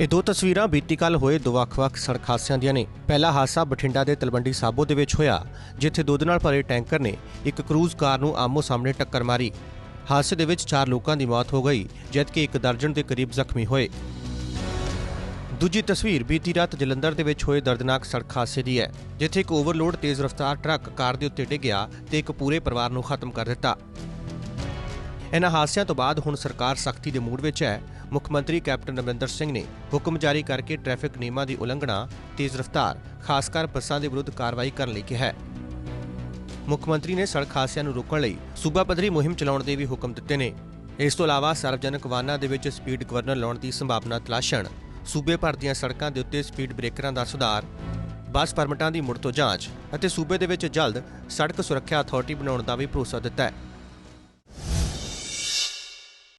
ਇਹ ਦੋ ਤਸਵੀਰਾਂ ਬੀਤੀ ਕੱਲ ਹੋਏ ਦੋ ਵੱਖ-ਵੱਖ ਸੜਕ ਹਾਦਸਿਆਂ ਦੀਆਂ ਨੇ। ਪਹਿਲਾ ਹਾਦਸਾ ਬਠਿੰਡਾ ਦੇ ਤਲਵੰਡੀ ਸਾਬੋ ਦੇ ਵਿੱਚ ਹੋਇਆ, ਜਿੱਥੇ ਦੁੱਧ ਨਾਲ ਭਰੇ ਟੈਂਕਰ ਨੇ ਇੱਕ ਕਰੂਜ਼ ਕਾਰ ਨੂੰ ਆਮੋ-ਸਾਹਮਣੇ ਟੱਕਰ ਮਾਰੀ। ਹਾਦਸੇ ਦੇ ਵਿੱਚ ਚਾਰ ਲੋਕਾਂ ਦੀ ਮੌਤ ਹੋ ਗਈ, ਜਦਕਿ ਇੱਕ ਦਰਜਨ ਦੇ ਕਰੀਬ ਜ਼ਖਮੀ ਹੋਏ। ਦੂਜੀ ਤਸਵੀਰ ਬੀਤੀ ਰਾਤ ਜਲੰਧਰ ਦੇ ਵਿੱਚ ਹੋਏ ਦਰਦਨਾਕ ਸੜਕ ਹਾਦਸੇ ਦੀ ਹੈ, ਜਿੱਥੇ ਇੱਕ ਓਵਰਲੋਡ ਤੇਜ਼ ਰਫ਼ਤਾਰ ਟਰੱਕ ਕਾਰ ਦੇ ਉੱਤੇ ਡਿੱਗਿਆ ਤੇ ਇੱਕ ਪੂਰੇ ਪਰਿਵਾਰ ਨੂੰ ਖਤਮ ਕਰ ਦਿੱਤਾ। ਇਹਨਾਂ ਹਾਦਸਿਆਂ ਤੋਂ ਬਾਅਦ ਹੁਣ ਸਰਕਾਰ ਸਖਤੀ ਦੇ ਮੂਡ ਵਿੱਚ ਹੈ ਮੁੱਖ ਮੰਤਰੀ ਕੈਪਟਨ ਅਮਰਿੰਦਰ ਸਿੰਘ ਨੇ ਹੁਕਮ ਜਾਰੀ ਕਰਕੇ ਟ੍ਰੈਫਿਕ ਨਿਯਮਾਂ ਦੀ ਉਲੰਘਣਾ, ਤੇਜ਼ ਰਫ਼ਤਾਰ, ਖਾਸ ਕਰ ਬੱਸਾਂ ਦੇ ਵਿਰੁੱਧ ਕਾਰਵਾਈ ਕਰਨ ਲਈ ਕਿਹਾ ਹੈ। ਮੁੱਖ ਮੰਤਰੀ ਨੇ ਸੜਕ ਹਾਦਸਿਆਂ ਨੂੰ ਰੋਕਣ ਲਈ ਸੂਬਾ ਪੱਧਰੀ ਮੁਹਿੰਮ ਚਲਾਉਣ ਦੇ ਵੀ ਹੁਕਮ ਦਿੱਤੇ ਨੇ। ਇਸ ਤੋਂ ਇਲਾਵਾ ਸਾਰਵਜਨਿਕ ਵਾਹਨਾਂ ਦੇ ਵਿੱਚ ਸਪੀਡ ਗਵਰਨਰ ਲਾਉਣ ਦੀ ਸੰਭਾਵਨਾ ਤਲਾਸ਼ਣ, ਸੂਬੇ ਭਰ ਦੀਆਂ ਸੜਕਾਂ ਦੇ ਉੱਤੇ ਸਪੀਡ ਬ੍ਰੇਕਰਾਂ ਦਾ ਸੁਧਾਰ, ਬੱਸ ਪਰਮਿਟਾਂ ਦੀ ਮੁੜ ਤੋਂ ਜਾਂਚ ਅਤੇ ਸੂਬੇ ਦੇ ਵਿੱਚ ਜਲਦ ਸੜਕ ਸੁਰੱਖਿਆ ਅਥਾਰਟੀ ਬਣਾਉਣ ਦਾ ਵੀ ਭਰੋਸਾ ਦਿੱਤਾ ਹੈ।